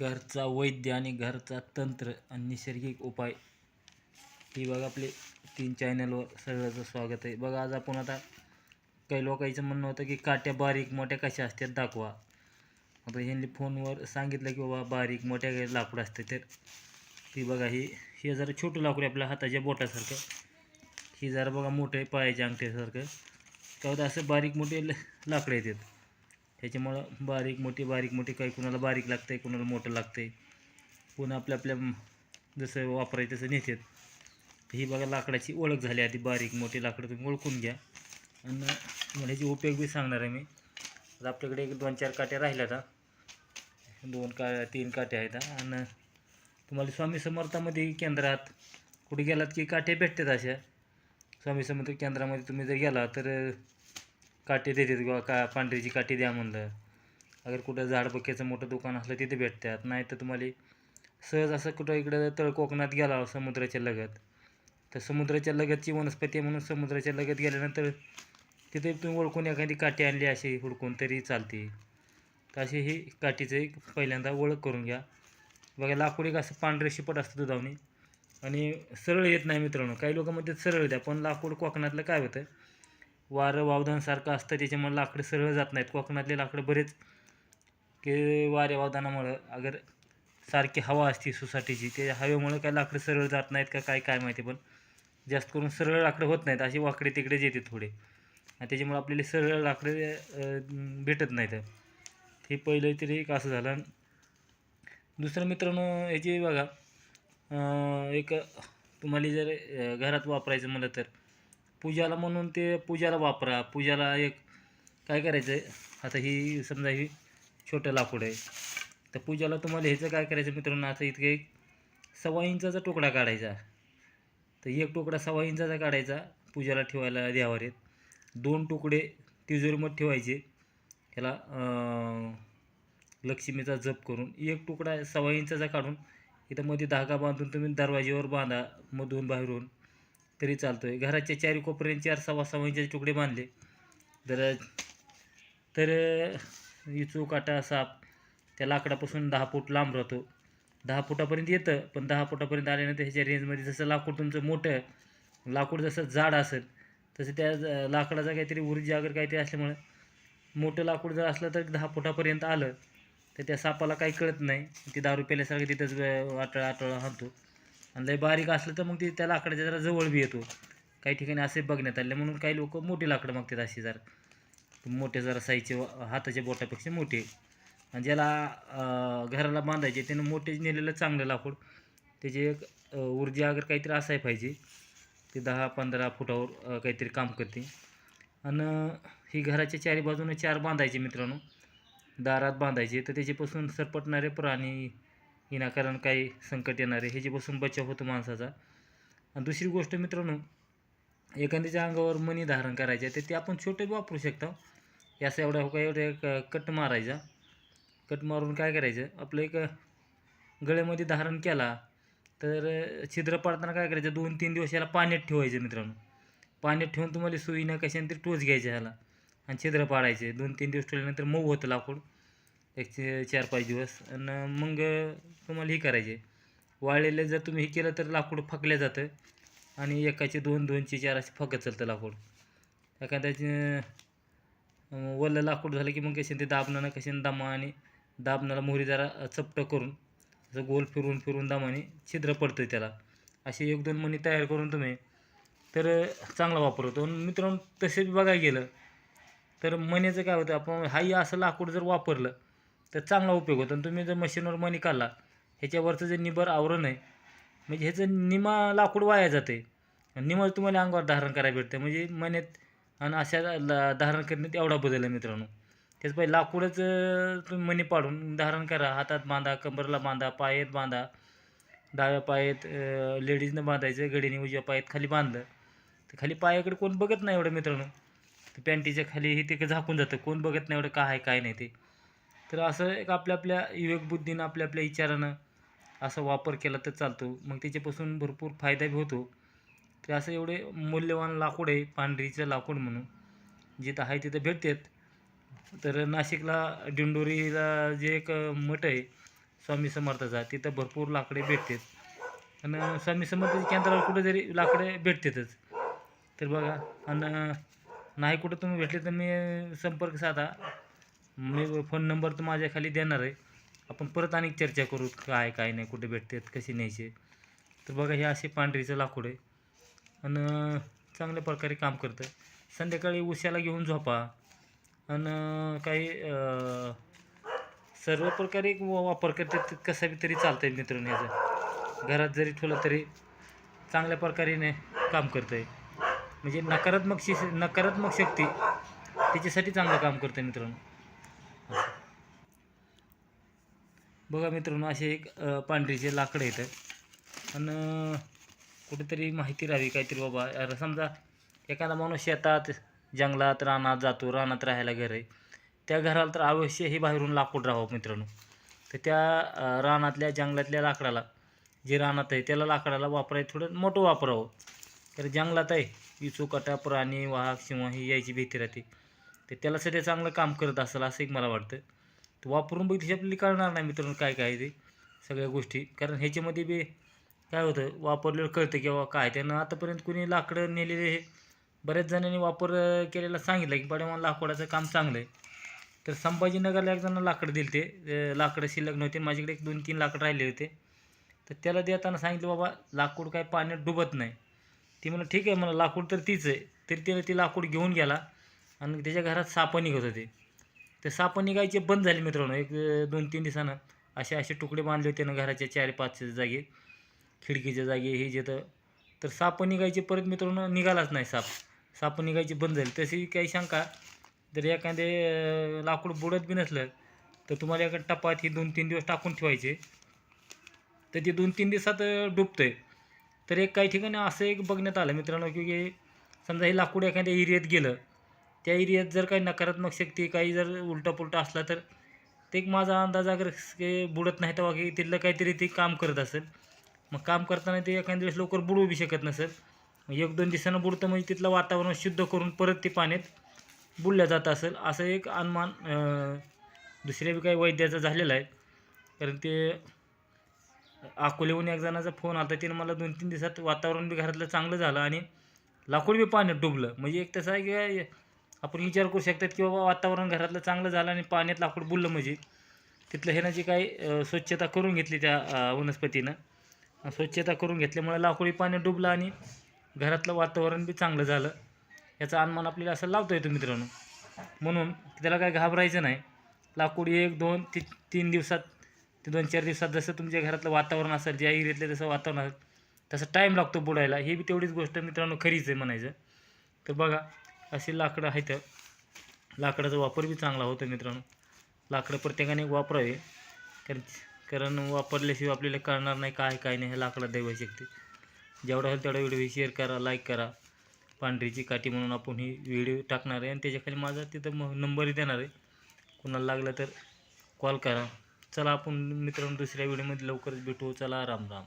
घरचा वैद्य आणि घरचा तंत्र आणि नैसर्गिक उपाय. ही बघा आपले तीन चॅनलवर सगळ्याचं स्वागत आहे. बघा आज आपण आता काही लोकांचं म्हणणं होतं की काट्या बारीक मोठ्या कशा असतात दाखवा. आता ह्यांनी फोनवर सांगितलं की बाबा बारीक मोठ्या काही लाकूड असते तर. ती बघा ही हे जरा छोटं लाकूड आहे आपल्या हाताच्या बोटासारखं. ही जरा बघा मोठं आहे पायाच्या अंगठ्यासारखं. काय होतं असं बारीक मोठे ल- लाकडं येतात. त्याच्यामुळं बारीक मोठी बारीक मोठी काही कुणाला बारीक लागतं आहे कुणाला मोठं लागतं आहे पुन्हा आपल्या आपल्या जसं वापरायचं तसं नेतात ही बघा लाकडाची ओळख झाली आधी. बारीक मोठी लाकडं तुम्ही ओळखून घ्या. आणि मला ह्याचे उपयोग बी सांगणार आहे मी. आता आपल्याकडे एक दोन चार काट्या राहिल्या आता दोन का तीन काट्या आहेत आणि तुम्हाला स्वामी समर्थामध्ये केंद्रात कुठे गेलात की काठ्या भेटतात अशा? स्वामी समर्थ केंद्रामध्ये तुम्ही जर गेला तर काठी देतात किंवा का पांढरीची काठी द्या म्हणलं. अगर कुठं झाडपक्याचं मोठं दुकान असलं तिथे भेटतात. नाही तर तुम्हाला सहज असं कुठं इकडं तळ कोकणात गेला समुद्राच्या लगत. तर समुद्राच्या लगतची वनस्पती आहे म्हणून समुद्राच्या लगत गेल्यानंतर तिथे तुम्ही ओळखून एखादी काठी आणली अशी हुडकून तरी चालते. तर अशी ही काठीचं एक पहिल्यांदा ओळख करून घ्या. बघा लाकूड एक असं पांढरे शिपट असतं दुधावणी. आणि सरळ येत नाही मित्रांनो. काही लोकांमध्ये सरळ द्या पण लाकूड कोकणातलं काय होतं? वारं वावदानसारखं असतं त्याच्यामुळे लाकडं सरळ जात नाहीत. कोकणातले लाकडं बरेच की वाऱ्या वावधानामुळं अगर सारखी हवा असते सोसायटीची ते हवेमुळं काय लाकडं सरळ जात नाहीत का काय काय माहिती पण जास्त करून सरळ लाकडं होत नाहीत असे वाकडे तिकडेच येते थोडे. आणि त्याच्यामुळं आपल्याला सरळ लाकडं भेटत नाहीत. हे पहिलं तरी एक असं झालं. दुसरं मित्रांनो याची बघा एक तुम्हाला जर घरात वापरायचं म्हणलं तर पूजाला म्हणून ते पूजाला वापरा. पूजाला एक काय करायचं? आहे आता ही समजा ही छोटं लाकूड आहे. तर पूजाला तुम्हाला ह्याचं काय करायचं मित्रांनो? आता इतकं एक सव्वा इंचाचा तुकडा काढायचा. तर एक तुकडा सव्वा इंचाचा काढायचा पूजाला ठेवायला द्यावर आहेत दोन तुकडे तिजोरीमध्ये ठेवायचे. ह्याला लक्ष्मीचा जप करून एक तुकडा सव्वा इंचाचा काढून इथं मध्ये धागा बांधून तुम्ही दरवाजेवर बांधा. मधून बाहेरून. तरी चालतो आहे घराच्या चारी कोपऱ्याने चार सव्वा सव्वा इंचाचे तुकडे बांधले. तर तर इचू काटा साप त्या लाकडापासून दहा फूट लांब राहतो. दहा फुटापर्यंत येतं पण दहा फुटापर्यंत आल्यानंतर ह्याच्या रेंजमध्ये जसं लाकूड तुमचं मोठं लाकूड जसं जाड असेल तसं त्या लाकडाचा काहीतरी ऊर्जा अगर काहीतरी असल्यामुळे मोठं लाकूड जर असलं तर दहा फुटापर्यंत आलं तर त्या सापाला काही कळत नाही. ती दारू प्यायल्यासारखं तिथंच आटळ आटळ हाणतो. आणि लय बारीक असलं तर मग ते त्या लाकडाच्या जरा जवळ बी येतो. काही ठिकाणी असे बघण्यात आले म्हणून काही लोक मोठे लाकडं मागतात असे जरा. मोठे जरा साईजचे हाताच्या बोटापेक्षा मोठे. आणि ज्याला घराला बांधायचे त्यानं मोठे नेलेलं चांगलं लाकूड. त्याची एक ऊर्जा अगर काहीतरी असाय पाहिजे. ते दहा पंधरा फुटावर काहीतरी काम करते. आणि ही घराच्या चारी बाजूने चार बांधायचे मित्रांनो. दारात बांधायचे तर त्याच्यापासून सरपटणारे प्राणी विनाकारण काही संकट येणारे ह्याच्यापासून बचाव होतो माणसाचा. आणि दुसरी गोष्ट मित्रांनो एखाद्याच्या अंगावर मणी धारण करायचे तर ते आपण छोटे वापरू शकतो. याचा एवढा हो का एवढा कट मारायचा. कट मारून काय करायचं? आपलं एक गळ्यामध्ये धारण केला तर छिद्र पाडताना काय करायचं? दोन तीन दिवस याला पाण्यात ठेवायचं मित्रांनो. पाण्यात ठेवून तुम्हाला सुईनं कशाने तरी टोच घ्यायचा ह्याला. आणि छिद्र पाडायचे. दोन तीन दिवस ठेवल्यानंतर मऊ होतं लाकूड. एक चार पाच दिवस. आणि मग तुम्हाला हे करायचे वाळलेलं जर तुम्ही हे केलं तर लाकूड फकल्या जातं. आणि एकाचे दोन दोनचे चार असे फकत चालतं लाकूड. एखाद्याचे अं, वल्लं लाकूड झालं की मग कशाने ते दाबणं कशाने दामा आणि दाबणाला मोहरी जरा चपटं करून असं गोल फिरून फिरून दामाने छिद्र पडतं त्याला. असे एक दोन मणी तयार करून तुम्ही तर चांगला वापर होतो. आणि मित्रांनो तसे बी बघायला गेलं तर मणीचं काय होतं आपण हाही असं लाकूड जर वापरलं तर चांगला उपयोग होतो. आणि तुम्ही जर मशीनवर मणी काढला ह्याच्यावरचं जे निबर आवरण आहे म्हणजे ह्याचं निमा लाकूड वाया जाते. आणि तुम्हाला अंगावर धारण करायला भेटतं. म्हणजे मण्यात आणि अशा ला धारण करण्यात एवढा बदल आहे मित्रांनो. त्याच पाहिजे लाकूडच तुम्ही मणी पाडून धारण करा. हातात बांधा कंबरला बांधा पायात बांधा डाव्या पायात लेडीजनं बांधायचं गडीने उजव्या पायात खाली बांधलं. तर खाली पायाकडे कोण बघत नाही एवढं मित्रांनो. ते पॅन्टीच्या खाली हे ते झाकून जातं. कोण बघत नाही एवढं काय आहे काय नाही ते. तर असं एक आपल्या आपल्या विवेकबुद्धीनं आपल्या आपल्या विचारानं असा वापर केला तर चालतो. मग त्याच्यापासून भरपूर फायदा बी होतो. तर असं एवढे मूल्यवान लाकूड आहे पांढरीचं लाकूड म्हणून जिथं आहे तिथं भेटतात. तर नाशिकला दिंडोरीला जे एक मठ आहे स्वामी समर्थाचा तिथं भरपूर लाकडे भेटतात. आणि स्वामी समर्थाच्या केंद्रावर कुठं जरी लाकडे भेटतातच. तर बघा आणि नाही कुठं तुम्ही भेटले तर मी संपर्क साधा. मी फोन नंबर तर माझ्या खाली देणार आहे. आपण परत आणि चर्चा करू काय काय नाही कुठे भेटतात कसे न्यायचे तर बघा हे असे पांढरीचं लाकूड आहे. आणि चांगल्या प्रकारे काम करतं संध्याकाळी उश्याला घेऊन झोपा. आणि काही सर्व प्रकारे वापर करतात कसा बी तरी चालतं आहे मित्रांनो याचा. घरात जरी ठेवलं तरी चांगल्या प्रकारे काम करतं आहे म्हणजे नकारात्मक शि नकारात्मक शक्ती त्याच्यासाठी चांगलं काम करतं मित्रांनो. बघा मित्रांनो असे एक पांढरीचे लाकडं येतं आणि कुठेतरी माहिती राहावी काहीतरी बाबा. अरे समजा एखादा माणूस शेतात जंगलात रानात जातो रानात राहायला घर आहे. त्या घराला तर अवश्य हे बाहेरून लाकूड राहावं मित्रांनो. तर त्या रानातल्या जंगलातल्या लाकडाला जे रानात आहे त्याला लाकडाला वापरायचं थोडं मोठं वापरावं. तर जंगलात आहे विचूकटा प्राणी वाहक किंवा ही यायची भीती राहते. तर त्याला सध्या चांगलं काम करत असेल असं एक मला वाटतं. तर वापरून बघितली आपल्याला कळणार नाही मित्रांनो काय काय आहे ते सगळ्या गोष्टी. कारण ह्याच्यामध्ये बी काय होतं वापरलेलं कळतं की बाबा काय त्यानं आतापर्यंत कुणी लाकडं नेलेले हे बऱ्याच जणांनी वापर केलेला सांगितलं की बडे मला लाकडाचं काम चांगलं आहे तर संभाजीनगरला एक जण लाकडं दिले ते लाकडं शिल्लक नव्हते माझ्याकडे एक दोन तीन लाकडं राहिले होते. तर त्याला देताना सांगितलं बाबा लाकूड काय पाण्यात डुबत नाही. ती म्हणलं ठीक आहे मला लाकूड तर तीच आहे. तरी त्याला ती लाकूड घेऊन गेला आणि त्याच्या घरात सापं निघत होते. ते सापं निघायचे बंद झाले मित्रांनो. एक दोन तीन दिवसानं असे असे तुकडे बांधले होते ना घराच्या चार पाच जागे खिडकीच्या जागे हे जिथं तर. सापं निघायचे परत मित्रांनो निघालाच नाही साप. सापं निघायचे बंद झाले. तशी काही शंका जर एखादे लाकूड बुडत बी नसलं तर तुम्हाला एका टपात ही दोन तीन दिवस टाकून ठेवायचे. तर ते दोन तीन दिवसात डुबतं आहे तर एक काही ठिकाणी असं एक बघण्यात आलं मित्रांनो की समजा हे लाकूड एखाद्या एरियात गेलं त्या एरियात जर काही नकारात्मक शक्ती काही जर उलटा पुलटा असला तर ते एक माझा अंदाज अगर बुडत नाही तेव्हा की तिथलं काहीतरी ते काम करत असेल. मग काम करताना ते एखाद्या दिवस लवकर बुडवू बी शकत नसेल. मग एक दोन दिवसानं बुडतं म्हणजे तिथलं वातावरण शुद्ध करून परत ते पाण्यात बुडल्या जात असेल असं एक अनुमान दुसऱ्या बी काही वैद्याचा झालेला आहे. कारण ते अकोल्याहून एक जणाचा फोन आला तिने मला दोन तीन दिवसात वातावरण बी घरातलं चांगलं झालं आणि लाकूड बी पाण्यात डुबलं. म्हणजे एक तसं आहे की आपण विचार करू शकतात की बाबा वातावरण घरातलं चांगलं झालं आणि पाण्यात लाकूड बुललं म्हणजे. तिथलं ह्यानं जी काही स्वच्छता करून घेतली त्या वनस्पतीनं. स्वच्छता करून घेतल्यामुळे लाकूड बी पाण्यात डुबलं आणि घरातलं वातावरण बी चांगलं झालं. याचा अनुमान आपल्याला असं लावता येतो मित्रांनो. म्हणून त्याला काय घाबरायचं नाही. लाकूड एक दोन ती तीन दिवसात ते दोन चार दिवसात जसं तुमच्या घरातलं वातावरण असेल ज्या एरियातलं जसं वातावरण असेल तसं टाईम लागतो बुडायला. हे बी तेवढीच गोष्ट मित्रांनो खरीच आहे म्हणायचं. तर बघा असे लाकडं आहेत. लाकडाचा वापर बी चांगला होतो मित्रांनो. लाकडं प्रत्येकाने वापरावे. कारण कारण वापरल्याशिवाय आपल्याला कळणार नाही काय काय नाही. हे लाकडं दैव शकते. जेवढा होईल तेवढा व्हिडिओ शेअर करा लाईक करा. पांढरीची काठी म्हणून आपण ही व्हिडिओ टाकणार आहे. आणि त्याच्याखाली माझा तिथं मग नंबरही देणार आहे. कोणाला लागलं तर कॉल करा. चला आपण मित्रांनो दुसऱ्या व्हिडिओमध्ये लवकरच भेटू. चला राम राम.